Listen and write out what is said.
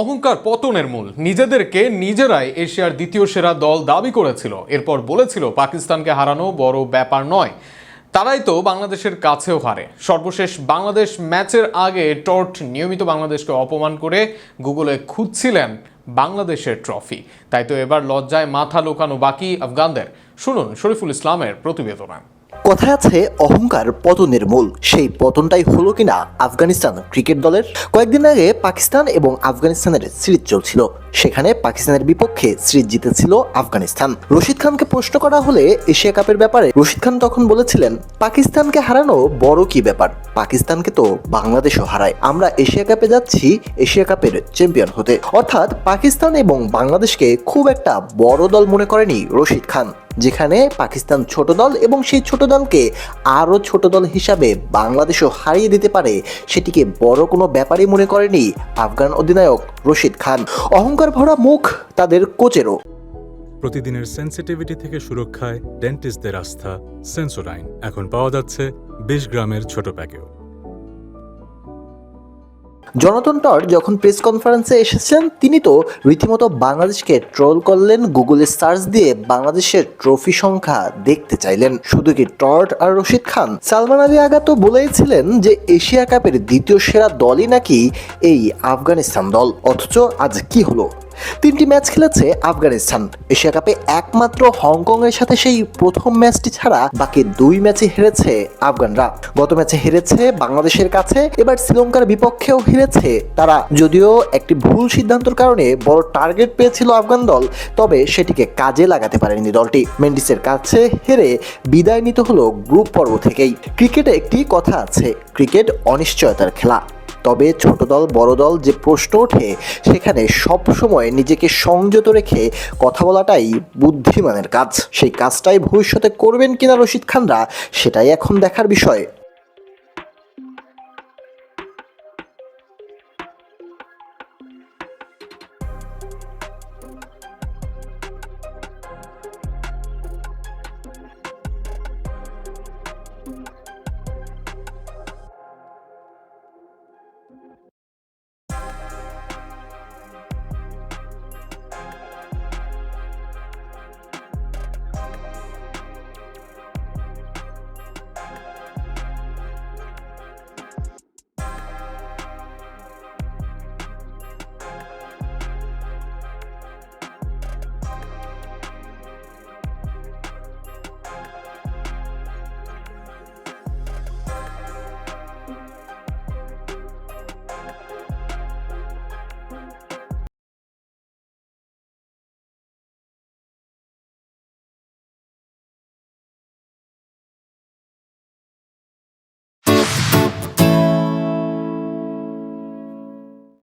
অহংকার পতনের মূল। নিজেদেরকে নিজেরাই এশিয়ার দ্বিতীয় সেরা দল দাবি করেছিল। এরপর বলেছিল, পাকিস্তানকে হারানো বড় ব্যাপার নয়। তারাই তো বাংলাদেশের কাছেও হারে। সর্বশেষ বাংলাদেশ ম্যাচের আগে টর্ট নিয়মিত বাংলাদেশকে অপমান করে গুগলে খুঁজছিলেন বাংলাদেশের ট্রফি। তাই তো এবার লজ্জায় মাথা লোকানো বাকি আফগানদের। শুনুন শরীফুল ইসলামের প্রতিবেদনা। কথায় আছে, অহংকার পতনের মূল। সেই পতনটাই হলো কিনা আফগানিস্তান ক্রিকেট দলের? কয়েকদিন আগে পাকিস্তান এবং আফগানিস্তানের সিরিজ চলছিল। সেখানে পাকিস্তানের বিপক্ষে সিরিজ জিতেছিল আফগানিস্তান। রশিদ খানকে প্রশ্ন করা হলে এশিয়া কাপের ব্যাপারে রশিদ খান তখন বলেছিলেন, পাকিস্তানকে হারানো বড় কি ব্যাপার? পাকিস্তানকে তো বাংলাদেশও হারায়। আমরা এশিয়া কাপে যাচ্ছি, এশিয়া কাপের চ্যাম্পিয়ন হতে। অর্থাৎ পাকিস্তান এবং বাংলাদেশকে খুব একটা বড় দল মনে করেনি রশিদ খান। যেখানে পাকিস্তান ছোট দল এবং সেই ছোট দলকে আরও ছোট দল হিসাবে বাংলাদেশও হারিয়ে দিতে পারে, সেটিকে বড় কোনো ব্যাপারই মনে করেনি আফগান অধিনায়ক রশিদ খান। অহংকার ভরা মুখ তাদের কোচেরও। প্রতিদিনের সেন্সিটিভিটি থেকে সুরক্ষায় ডেন্টিস্টদের আস্থা সেন্সোডাইন এখন পাওয়া যাচ্ছে বিশ গ্রামের ছোট প্যাকেও জনতন টর যখন প্রেস কনফারেন্সে এসেছেন তিনি তো রীতিমতো বাংলাদেশকে ট্রোল করলেন, গুগলে সার্চ দিয়ে বাংলাদেশের ট্রফি সংখ্যা দেখতে চাইলেন। শুধু কি টর্ট আর রশিদ খান? সালমান আলী আগা তো বলেইছিলেন যে এশিয়া কাপের দ্বিতীয় সেরা দলই নাকি এই আফগানিস্তান দল। অথচ আজ কি হলো? তিনটি ম্যাচ খেলেছে আফগানিস্তান। এশিয়া কাপে একমাত্র হংকং এর সাথে সেই প্রথম ম্যাচটি ছাড়া বাকি দুই ম্যাচে হেরেছে আফগানরা। গত ম্যাচে হেরেছে বাংলাদেশের কাছে, এবার শ্রীলঙ্কার বিপক্ষেও হেরেছে তারা। যদিও একটি ভুল সিদ্ধান্তর কারণে বড় টার্গেট পেয়েছিল আফগান দল, তবে সেটিকে কাজে লাগাতে পারেনি দলটি। মেন্ডিসের কাছে হেরে বিদায় নিতে হলো গ্রুপ পর্ব থেকেই। ক্রিকেটে একটি কথা আছে, ক্রিকেট অনিশ্চয়তার খেলা। তবে ছোট দল, বড় দল যে প্রশ্ন ওঠে সেখানে সব সময় নিজেকে সংযত রেখে কথা বলাটাই বুদ্ধিমানের কাজ। সেই কাজটাই ভবিষ্যতে করবেন কিনা রশিদ খানরা, সেটাই এখন দেখার বিষয়।